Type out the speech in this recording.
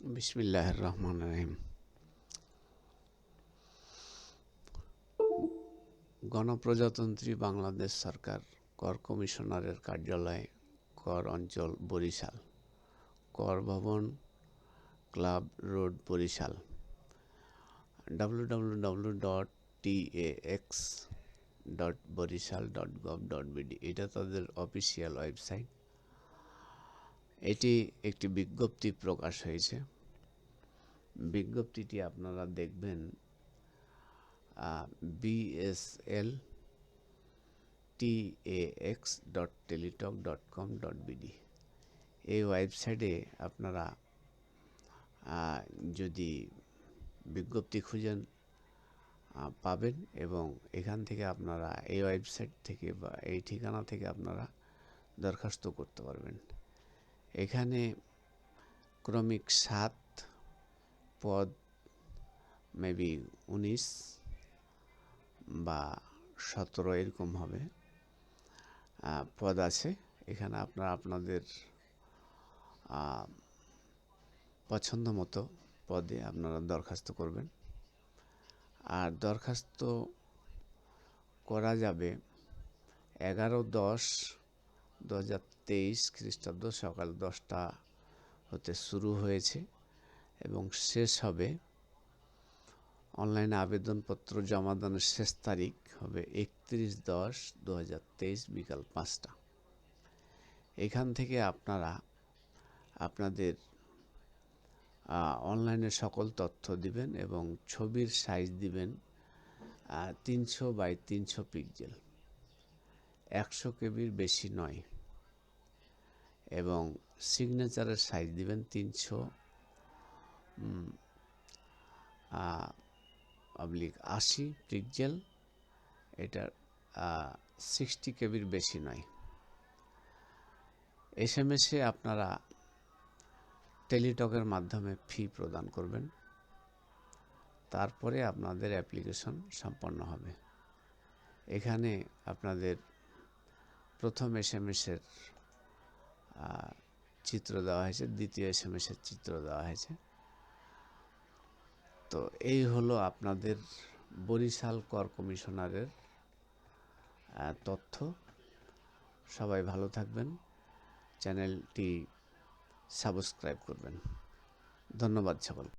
বিসমিল্লাহ রহমান রহিম গণপ্রজাতন্ত্রী বাংলাদেশ সরকার কর কমিশনারের কার্যালয়, কর অঞ্চল, বরিশাল। কর ভবন, club road, Barisal. W W W dot dot Barisal dot gov dot এটা তাদের অফিসিয়াল ওয়েবসাইট। এটি একটি বিজ্ঞপ্তি প্রকাশ হয়েছে। বিজ্ঞপ্তিটি আপনারা দেখবেন BSL T X dot Teletalk dot com dot BD এই ওয়েবসাইটে আপনারা যদি বিজ্ঞপ্তি খুঁজেন পাবেন এবং এখান থেকে আপনারা এই ওয়েবসাইট থেকে বা এই ঠিকানা থেকে আপনারা দরখাস্ত করতে পারবেন। এখানে ক্রমিক সাত পদ মেবি উনিশ বা সতেরো এরকম হবে পদ আছে। এখানে আপনারা আপনাদের পছন্দ মতো পদে আপনারা দরখাস্ত করবেন। আর দরখাস্ত করা যাবে এগারো দশ দু হাজার তেইশ খ্রিস্টাব্দ সকাল দশটা হতে শুরু হয়েছে এবং শেষ হবে অনলাইনে আবেদনপত্র জমা দানের শেষ তারিখ হবে একত্রিশ দশ দু হাজার তেইশ বিকাল পাঁচটা। এখান থেকে আপনারা আপনাদের অনলাইনে সকল তথ্য দিবেন এবং ছবির সাইজ দিবেন তিনশো বাই তিনশো পিক্সেল। একশো কেবির বেশি নয়। এবং সিগনেচারের সাইজ দিবেন তিনশো। পাবলিক আশি পিক্সেল এটার সিক্সটি কেবির বেশি নয়। এস এম এসে আপনারা টেলিটকের মাধ্যমে ফি প্রদান করবেন। তারপরে আপনাদের অ্যাপ্লিকেশন সম্পন্ন হবে। এখানে আপনাদের প্রথম এস এম এসের চিত্র দেওয়া হয়েছে, দ্বিতীয় এস এম এসের চিত্র দেওয়া হয়েছে। তো এই হলো আপনাদের বরিশাল কর কমিশনারের তথ্য। সবাই ভালো থাকবেন। চ্যানেলটি সাবস্ক্রাইব করবেন। ধন্যবাদ সকল